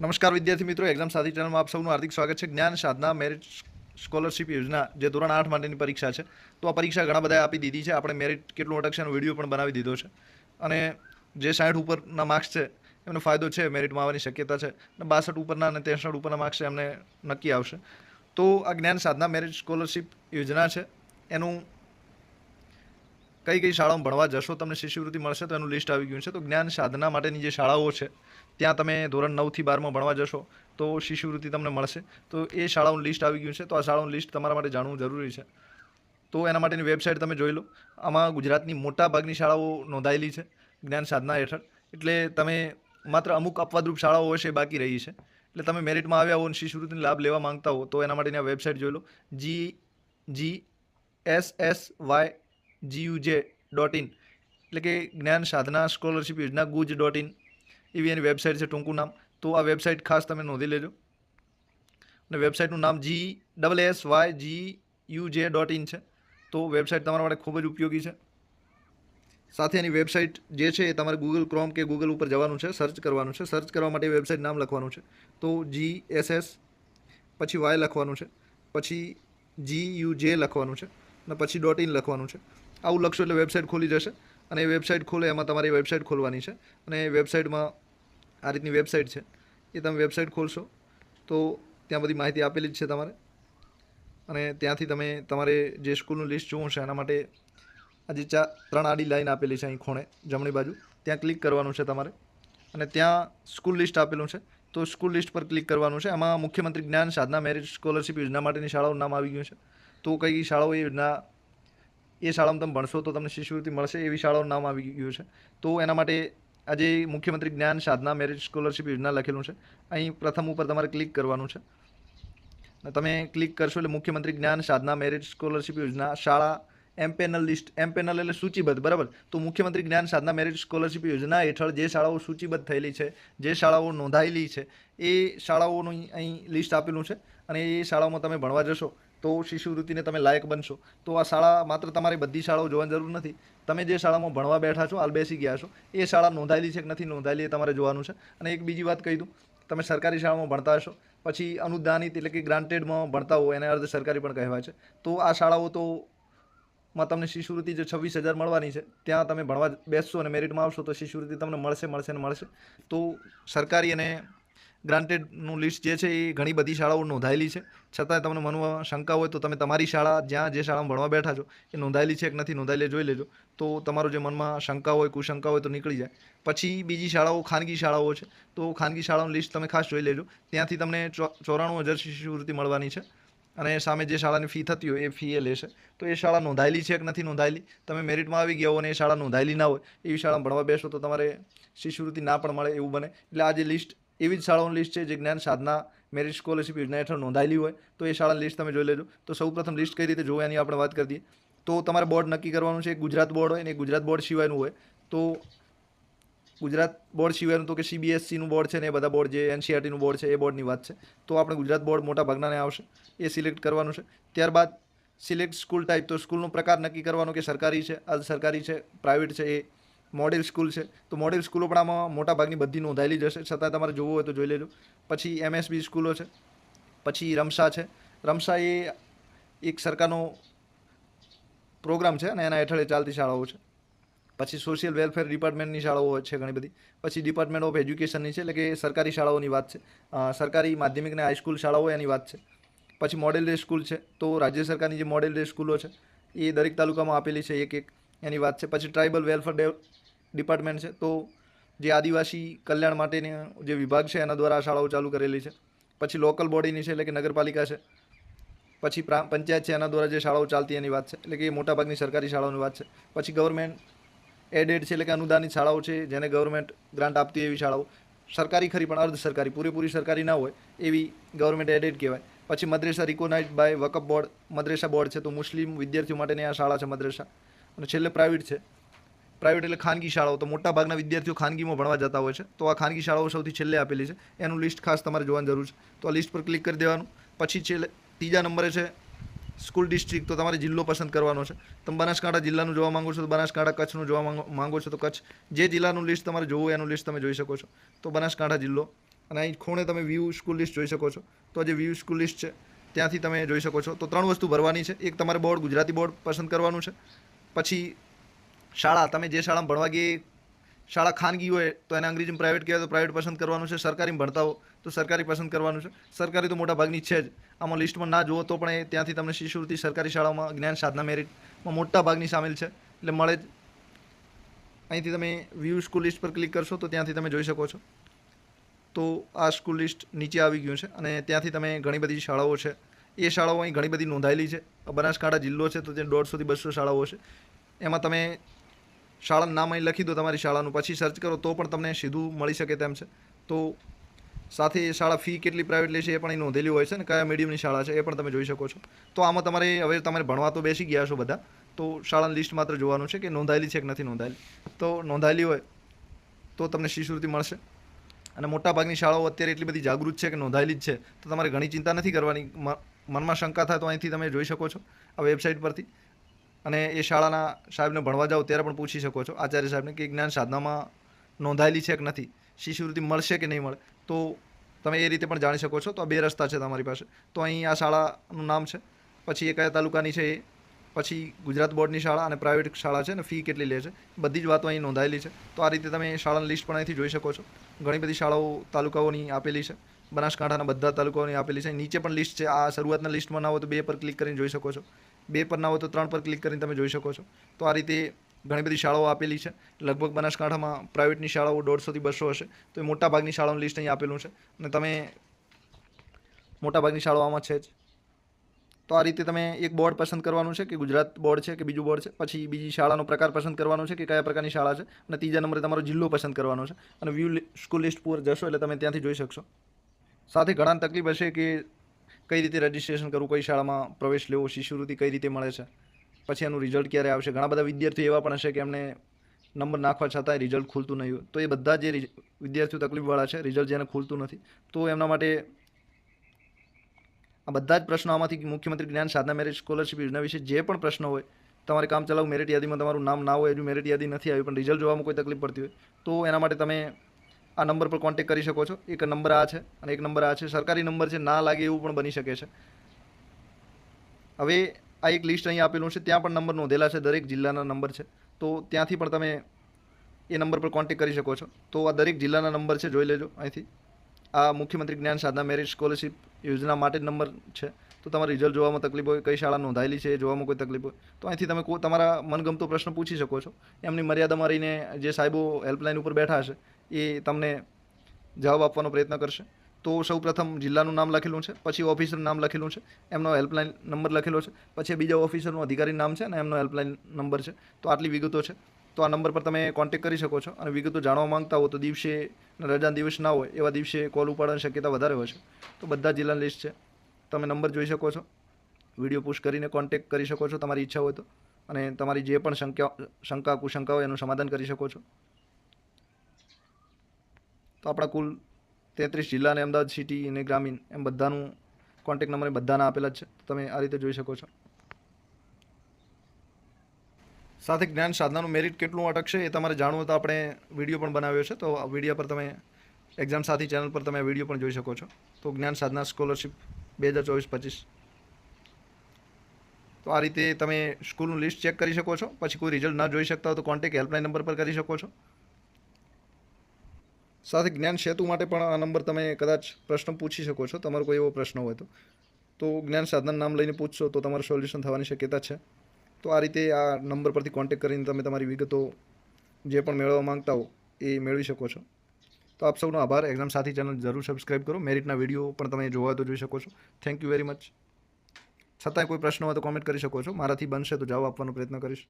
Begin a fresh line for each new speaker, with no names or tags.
નમસ્કાર વિદ્યાર્થી મિત્રો એક્ઝામ સાથી ચેનલમાં આપ સૌનું હાર્દિક સ્વાગત છે. જ્ઞાન સાધના મેરિટ સ્કોલરશિપ યોજના, જે ધોરણ આઠ માટેની પરીક્ષા છે. તો આ પરીક્ષા ઘણા બધા આપી દીધી છે. આપણે મેરિટ કેટલું અટકશે વીડિયો પણ બનાવી દીધો છે. અને જે સાઠ ઉપરના માર્ક્સ છે, એમનો ફાયદો છે મેરિટમાં આવવાની શક્યતા છે. અને બાસઠ ઉપરના અને ત્રેસઠ ઉપરના માર્ક્સ એમને નક્કી આવશે. તો આ જ્ઞાન સાધના મેરિટ સ્કોલરશિપ યોજના છે. એનું કઈ કઈ શાળામાં ભણવા જશો, તમને શિષ્યવૃત્તિ મળશે તો એનું લિસ્ટ આવી ગયું છે. તો જ્ઞાન સાધના માટેની જે શાળાઓ છે, ત્યાં તમે ધોરણ નવથી બારમાં ભણવા જશો, તો શિષ્યવૃત્તિ તમને મળશે. તો એ શાળાઓનું લિસ્ટ આવી ગયું છે. તો આ શાળાઓનું લિસ્ટ તમારા માટે જાણવું જરૂરી છે. તો એના માટેની વેબસાઇટ તમે જોઈ લો. આમાં ગુજરાતની મોટા ભાગની શાળાઓ નોંધાયેલી છે, જ્ઞાન સાધના હેઠળ. એટલે તમે માત્ર અમુક અપવાદરૂપ શાળાઓ એ બાકી રહી છે. એટલે તમે મેરિટમાં આવ્યા હો અને શિષ્યવૃત્તિનો લાભ લેવા માંગતા હો, તો એના માટેની આ વેબસાઇટ જોઈ લો. G G, S S, Y G U J dot in એટલે કે જ્ઞાન સાધના સ્કોલરશિપ યોજના ગુજ ડોટ ઇન એવી એની વેબસાઇટ છે ટૂંકું નામ. તો આ વેબસાઇટ ખાસ તમે નોંધી લેજો. અને વેબસાઇટનું નામ G double S Y G U J dot in છે. તો વેબસાઇટ તમારા માટે ખૂબ જ ઉપયોગી છે. સાથે એની વેબસાઇટ જે છે એ તમારે ગૂગલ ક્રોમ કે ગૂગલ ઉપર જવાનું છે સર્ચ કરવાનું છે. સર્ચ કરવા માટે વેબસાઇટ નામ લખવાનું છે. તો જી એસ એસ પછી વાય લખવાનું છે. પછી જી યુ જે લખવાનું છે. અને પછી ડોટ ઇન લખવાનું છે. આવું લખશો એટલે વેબસાઇટ ખોલી જશે. અને એ વેબસાઇટ ખોલે, એમાં તમારી વેબસાઇટ ખોલવાની છે. અને એ વેબસાઇટમાં આ રીતની વેબસાઇટ છે. એ તમે વેબસાઇટ ખોલશો, તો ત્યાં બધી માહિતી આપેલી જ છે તમારે. અને ત્યાંથી તમે તમારે જે સ્કૂલનું લિસ્ટ જોવું છે એના માટે આ જે ચાર ત્રણ આડી લાઈન આપેલી છે અહીં ખૂણે, જમણી બાજુ, ત્યાં ક્લિક કરવાનું છે તમારે. અને ત્યાં સ્કૂલ લિસ્ટ આપેલું છે. તો સ્કૂલ લિસ્ટ પર ક્લિક કરવાનું છે. આમાં મુખ્યમંત્રી જ્ઞાન સાધના મેરિટ સ્કોલરશિપ યોજના માટેની શાળાઓનું નામ આવી ગયું છે. તો કઈ શાળાઓ એ યોજના એ શાળામાં તમે ભણશો તો તમને શિષ્યવૃત્તિ મળશે એવી શાળાઓનું નામ આવી ગયું છે. તો એના માટે આજે મુખ્યમંત્રી જ્ઞાન સાધના મેરિટ સ્કોલરશિપ યોજના લખેલું છે. અહીં પ્રથમ ઉપર તમારે ક્લિક કરવાનું છે. તમે ક્લિક કરશો એટલે મુખ્યમંત્રી જ્ઞાન સાધના મેરિટ સ્કોલરશિપ યોજના શાળા empanel list, empanel એટલે સૂચિબદ્ધ, બરાબર? તો મુખ્યમંત્રી જ્ઞાન સાધના મેરિટ સ્કોલરશિપ યોજના હેઠળ જે શાળાઓ સૂચિબદ્ધ થયેલી છે, જે શાળાઓ નોંધાયેલી છે, એ શાળાઓનું અહીં લિસ્ટ આપેલું છે. અને એ શાળાઓમાં તમે ભણવા જશો તો શિષ્યવૃત્તિને તમે લાયક બનશો. તો આ શાળા માત્ર તમારે બધી શાળાઓ જોવાની જરૂર નથી. તમે જે શાળામાં ભણવા બેઠા છો, હાલ બેસી ગયા છો, એ શાળા નોંધાયેલી છે કે નથી નોંધાયેલી એ તમારે જોવાનું છે. અને એક બીજી વાત કહી દઉં, તમે સરકારી શાળામાં ભણતા હશો, પછી અનુદાનિત એટલે કે ગ્રાન્ટેડમાં ભણતા હો, એને અર્ધ સરકારી પણ કહેવાય છે. તો આ શાળાઓ તો માં તમને શિષ્યવૃત્તિ જે છવ્વીસ હજાર મળવાની છે, ત્યાં તમે ભણવા બેસશો અને મેરિટમાં આવશો તો શિષ્યવૃત્તિ તમને મળશે મળશે ને મળશે. તો સરકારી અને ગ્રાન્ટેડનું લિસ્ટ જે છે એ ઘણી બધી શાળાઓ નોંધાયેલી છે. છતાંય તમને મનમાં શંકા હોય તો તમે તમારી શાળા જ્યાં જે શાળામાં ભણવા બેઠા છો એ નોંધાયેલી છે કે નથી નોંધાયેલી જોઈ લેજો. તો તમારો જે મનમાં શંકા હોય, કુશંકા હોય તો નીકળી જાય. પછી બીજી શાળાઓ ખાનગી શાળાઓ છે. તો ખાનગી શાળાઓનું લિસ્ટ તમે ખાસ જોઈ લેજો. ત્યાંથી તમને ચોરાણું હજાર શિષ્યવૃત્તિ મળવાની છે અને સામે જે શાળાની ફી થતી હોય એ ફી એ લેશે. તો એ શાળા નોંધાયેલી છે કે નથી નોંધાયેલી? તમે મેરિટમાં આવી ગયા હો અને એ શાળા નોંધાયેલી ના હોય, એવી શાળામાં ભણવા બેસો તો તમારે શિષ્યવૃત્તિ ના પણ મળે એવું બને. એટલે આ જે લિસ્ટ એવી જ શાળાઓની લિસ્ટ છે જે જ્ઞાન સાધના મેરિટ સ્કોલરશિપ યોજના હેઠળ નોંધાયેલી હોય, તો એ શાળાની લિસ્ટ તમે જોઈ લેજો. તો સૌપ્રથમ લિસ્ટ કઈ રીતે જોવે એની આપણે વાત કરી દઈએ. તો તમારે બોર્ડ નક્કી કરવાનું છે ગુજરાત બોર્ડ હોય અને ગુજરાત બોર્ડ સિવાયનું હોય. તો ગુજરાત બોર્ડ સિવાયનું તો કે સીબીએસસીનું બોર્ડ છે ને એ બધા બોર્ડ જે એનસીઆરટીનું બોર્ડ છે એ બોર્ડની વાત છે. તો આપણે ગુજરાત બોર્ડ મોટા ભાગનાને આવશે. એ સિલેક્ટ કરવાનું છે. ત્યારબાદ સિલેક્ટ સ્કૂલ ટાઈપ, તો સ્કૂલનો પ્રકાર નક્કી કરવાનો કે સરકારી છે, અર્ધ સરકારી છે, પ્રાઇવેટ છે એ મોડેલ સ્કૂલ છે. તો મોડેલ સ્કૂલો પણ આમાં મોટા ભાગની બધી નોંધાયેલી જ હશે. છતાં તમારે જોવું હોય તો જોઈ લેજો. પછી એમએસબી સ્કૂલો છે. પછી રમસા છે. રમસા એ એક સરકારનો પ્રોગ્રામ છે અને એના હેઠળ ચાલતી શાળાઓ છે. પછી સોશિયલ વેલફેર ડિપાર્ટમેન્ટની શાળાઓ છે ઘણી બધી. પછી ડિપાર્ટમેન્ટ ઓફ એજ્યુકેશનની છે, એટલે કે સરકારી શાળાઓની વાત છે. સરકારી માધ્યમિક અને હાઈસ્કૂલ શાળાઓ એની વાત છે. પછી મોડેલ ડે સ્કૂલ છે, તો રાજ્ય સરકારની જે મોડેલ ડે સ્કૂલો છે, એ દરેક તાલુકામાં આપેલી છે એક એક એની વાત છે. પછી ટ્રાઇબલ વેલફેર ડિપાર્ટમેન્ટ છે, તો જે આદિવાસી કલ્યાણ માટેની જે વિભાગ છે, એના દ્વારા શાળાઓ ચાલુ કરેલી છે. પછી લોકલ બોડીની છે, એટલે કે નગરપાલિકા છે. પછી પંચાયત છે, એના દ્વારા જે શાળાઓ ચાલતી એની વાત છે, એટલે કે એ મોટાભાગની સરકારી શાળાઓની વાત છે. પછી ગવર્મેન્ટ એડેડ છે, એટલે કે અનુદાનિત શાળાઓ છે, જેને ગવર્મેન્ટ ગ્રાન્ટ આપતી એવી શાળાઓ. સરકારી ખરી, પણ અર્ધ સરકારી, પૂરેપૂરી સરકારી ના હોય, એવી ગવર્મેન્ટ એડેડ કહેવાય. પછી મદ્રેસા રિકોનાઇઝ બાય વકફ બોર્ડ મદ્રેસા બોર્ડ છે, તો મુસ્લિમ વિદ્યાર્થીઓ માટેની આ શાળા છે, મદ્રેસા. અને છેલ્લે પ્રાઇવેટ છે. પ્રાઇવેટ એટલે ખાનગી શાળાઓ. તો મોટા ભાગના વિદ્યાર્થીઓ ખાનગીમાં ભણવા જતા હોય છે. તો આ ખાનગી શાળાઓ સૌથી છેલ્લે આપેલી છે. એનું લિસ્ટ ખાસ તમારે જોવાની જરૂર છે. તો આ લિસ્ટ પર ક્લિક કરી દેવાનું. પછી છેલ્લે ત્રીજા નંબરે છે સ્કૂલ ડિસ્ટ્રિક્ટ તો તમારે જિલ્લો પસંદ કરવાનો છે. તમે બનાસકાંઠા જિલ્લાનું જોવા માંગો છો તો બનાસકાંઠા કચ્છનું જોવા માંગો માંગો છો તો કચ્છ. જે જિલ્લાનું લિસ્ટ તમારે જોવું એનું લિસ્ટ તમે જોઈ શકો છો. તો બનાસકાંઠા જિલ્લો. અને અહીં ખૂણે તમે વ્યૂ સ્કૂલ લિસ્ટ જોઈ શકો છો. તો જે વ્યૂ સ્કૂલ લિસ્ટ છે, ત્યાંથી તમે જોઈ શકો છો. તો ત્રણ વસ્તુ ભરવાની છે. એક તમારે બોર્ડ ગુજરાતી બોર્ડ પસંદ કરવાનું છે. પછી શાળા, તમે જે શાળામાં ભણવા ગઈ, શાળા ખાનગી હોય તો એને અંગ્રેજીમાં પ્રાઇવેટ કહેવાય તો પ્રાઇવેટ પસંદ કરવાનું છે. સરકારીમાં ભણતા હો તો સરકારી પસંદ કરવાનું છે. સરકારી તો મોટા ભાગની છે જ. આમાં લિસ્ટમાં ના જુઓ તો પણ એ ત્યાંથી તમને શિષ્યવૃત્તિ સરકારી શાળાઓમાં જ્ઞાન સાધના મેરિટમાં મોટા ભાગની સામેલ છે. એટલે મળે જ. અહીંથી તમે વ્યૂ સ્કૂલ લિસ્ટ પર ક્લિક કરશો તો ત્યાંથી તમે જોઈ શકો છો. તો આ સ્કૂલ લિસ્ટ નીચે આવી ગયું છે અને ત્યાંથી તમે ઘણી બધી શાળાઓ છે. એ શાળાઓ અહીં ઘણી બધી નોંધાયેલી છે. બનાસકાંઠા જિલ્લો છે તો ત્યાં દોઢસોથી બસો શાળાઓ છે. એમાં તમે શાળાનું નામ અહીં લખી દો, તમારી શાળાનું. પછી સર્ચ કરો, તો પણ તમને સીધું મળી શકે તેમ છે. તો સાથે શાળા ફી કેટલી પ્રાઇવેટ લે છે એ પણ અહીં નોંધેલી હોય છે ને, કયા મીડિયમની શાળા છે એ પણ તમે જોઈ શકો છો. તો આમાં તમારે, હવે તમારે ભણવા તો બેસી ગયા છો બધા, તો શાળાની લિસ્ટ માત્ર જોવાનું છે કે નોંધાયેલી છે કે નથી નોંધાયેલી. તો નોંધાયેલી હોય તો તમને શિષ્યવૃત્તિ મળશે. અને મોટાભાગની શાળાઓ અત્યારે એટલી બધી જાગૃત છે કે નોંધાયેલી જ છે. તો તમારે ઘણી ચિંતા નથી કરવાની. મનમાં શંકા થાય તો અહીંથી તમે જોઈ શકો છો આ વેબસાઇટ પરથી. અને એ શાળાના સાહેબને ભણવા જાઓ ત્યારે પણ પૂછી શકો છો. આચાર્ય સાહેબને કે જ્ઞાન સાધનામાં નોંધાયેલી છે કે નથી? શિષ્યવૃત્તિ મળશે કે નહીં મળે? તો તમે એ રીતે પણ જાણી શકો છો. તો આ બે રસ્તા છે તમારી પાસે. તો અહીં આ શાળાનું નામ છે. પછી એ કયા તાલુકાની છે એ? પછી ગુજરાત બોર્ડની શાળા અને પ્રાઇવેટ શાળા છે ને ફી કેટલી લે છે? બધી જ વાતો અહીં નોંધાયેલી છે. તો આ રીતે તમે શાળાની લિસ્ટ પણ અહીંથી જોઈ શકો છો. ઘણી બધી શાળાઓ તાલુકાઓની આપેલી છે. બનાસકાંઠાના બધા તાલુકાઓની આપેલી છે. નીચે પણ લિસ્ટ છે. આ શરૂઆતના લિસ્ટમાં ના હોય તો બે પર ક્લિક કરીને જોઈ શકો છો. બે પર ના હોય તો ત્રણ પર ક્લિક કરીને તમે જોઈ શકો છો. તો આ રીતે ઘણી બધી શાળાઓ આપેલી છે. લગભગ બનાસકાંઠામાં પ્રાઇવેટની શાળાઓ દોઢસોથી બસો હશે. તો એ મોટાભાગની શાળાઓનું લિસ્ટ અહીં આપેલું છે. અને તમે મોટાભાગની શાળાઓમાં છે જ. તો આ રીતે તમે એક બોર્ડ પસંદ કરવાનું છે કે ગુજરાત બોર્ડ છે કે બીજું બોર્ડ છે? પછી બીજી શાળાનો પ્રકાર પસંદ કરવાનો છે કે કયા પ્રકારની શાળા છે? અને ત્રીજા નંબરે તમારો જિલ્લો પસંદ કરવાનો છે. અને વ્યૂ સ્કૂલ લિસ્ટ પૂર જશો એટલે તમે ત્યાંથી જોઈ શકશો. સાથે ઘણાને તકલીફ હશે કે કઈ રીતે રજિસ્ટ્રેશન કરવું, કઈ શાળામાં પ્રવેશ લેવો, શિષ્યવૃત્તિ કઈ રીતે મળે છે? પછી એનું રિઝલ્ટ ક્યારે આવશે? ઘણા બધા વિદ્યાર્થીઓ એવા પણ હશે કે એમને નંબર નાખવા છતાંય રિઝલ્ટ ખુલતું નહીં તો એ બધા જે વિદ્યાર્થીઓ તકલીફવાળા છે રિઝલ્ટ જેને ખુલતું નથી, તો એમના માટે આ બધા જ પ્રશ્નો આમાંથી મુખ્યમંત્રી જ્ઞાન સાધના મેરિટ સ્કોલરશિપ યોજના વિશે જે પણ પ્રશ્નો હોય, તમારે કામ ચલાવ મેરિટ યાદીમાં તમારું નામ ના હોય એનું મેરિટ યાદી નથી આવી, પણ રિઝલ્ટ જોવામાં કોઈ તકલીફ પડતી હોય, તો એના માટે તમે આ નંબર પર કોન્ટેક્ટ કરી શકો છો. એક નંબર આ છે અને એક નંબર આ છે. સરકારી નંબર છે, ના લાગે એવું પણ બની શકે છે. હવે આ એક લિસ્ટ અહીં આપેલું છે, ત્યાં પણ નંબર નોંધેલા છે, દરેક જિલ્લાના નંબર છે. તો ત્યાંથી પણ તમે એ નંબર પર કોન્ટેક્ટ કરી શકો છો. તો આ દરેક જિલ્લાના નંબર છે, જોઈ લેજો અહીંથી. આ મુખ્યમંત્રી જ્ઞાન સાધના મેરિટ સ્કોલરશિપ યોજના માટે નંબર છે. તો તમારે રિઝલ્ટ જોવામાં તકલીફ હોય, કઈ શાળા નોંધાયેલી છે, એ જોવામાં કોઈ તકલીફ હોય. તો અહીંથી તમે તમારા મનગમતો પ્રશ્ન પૂછી શકો છો. એમની મર્યાદામાં રહીને જે સાહેબો હેલ્પલાઇન ઉપર બેઠા હશે એ તમને જવાબ આપવાનો પ્રયત્ન કરશે. તો સૌપ્રથમ જિલ્લાનું નામ લખેલું છે, પછી ઓફિસરનું નામ લખેલું છે, એમનો હેલ્પલાઇન નંબર લખેલો છે, પછી બીજા ઓફિસરનું અધિકારી નામ છે અને એમનો હેલ્પલાઇન નંબર છે. તો આટલી વિગતો છે. તો આ નંબર પર તમે કોન્ટેક્ટ કરી શકો છો અને વિગતો જાણવા માંગતા હો તો દિવસે રજા દિવસ ના હોય એવા દિવસે કોલ ઉપાડવાની શક્યતા વધારે હોય છે. તો બધા જિલ્લાની લિસ્ટ છે. તમે નંબર જોઈ શકો છો. વીડિયો પુશ કરીને કોન્ટેક્ટ કરી શકો છો તમારી ઈચ્છા હોય તો. અને તમારી જે પણ શંકા શંકા કુશંકા હોય એનું સમાધાન કરી શકો છો. તો આપણા કુલ તેત્રીસ જિલ્લા અને અમદાવાદ સિટી અને ગ્રામીણ એમ બધાનું કોન્ટેક નંબર બધાના આપેલા છે. તમે આ રીતે જોઈ શકો છો. સાથે જ્ઞાન સાધનાનું મેરિટ કેટલું અટકશે એ તમારે જાણવું તો આપણે વીડિયો પણ બનાવ્યો છે. તો વીડિયો પર તમે એક્ઝામ સાથી ચેનલ પર તમે વીડિયો પણ જોઈ શકો છો. તો જ્ઞાન સાધના સ્કોલરશિપ બે હજાર ચોવીસ પચીસ. તો આ રીતે તમે સ્કૂલનું લિસ્ટ ચેક કરી શકો છો. પછી કોઈ રિઝલ્ટ ના જોઈ શકતા હો તો કોન્ટેક્ટ હેલ્પલાઇન નંબર પર કરી શકો છો. સાથે જ્ઞાન સેતુ માટે પણ આ નંબર તમે કદાચ પ્રશ્ન પૂછી શકો છો, તમારો કોઈ એવો પ્રશ્ન હોય તો. તો જ્ઞાન સાધન નામ લઈને પૂછશો તો તમારું સોલ્યુશન થવાની શક્યતા છે. તો આ રીતે આ નંબર પરથી કોન્ટેક્ટ કરીને તમે તમારી વિગતો જે પણ મેળવવા માંગતા હો એ મેળવી શકો છો. તો આપ સૌનો આભાર. એક્ઝામ સાથી ચેનલ જરૂર સબસ્ક્રાઇબ કરો. મેરિટના વીડિયો પણ તમે જોવા તો જોઈ શકો છો. થેન્ક યુ વેરી મચ છતાંય કોઈ પ્રશ્ન હોય તો કોમેન્ટ કરી શકો છો. મારાથી બનશે તો જવાબ આપવાનો પ્રયત્ન કરીશ.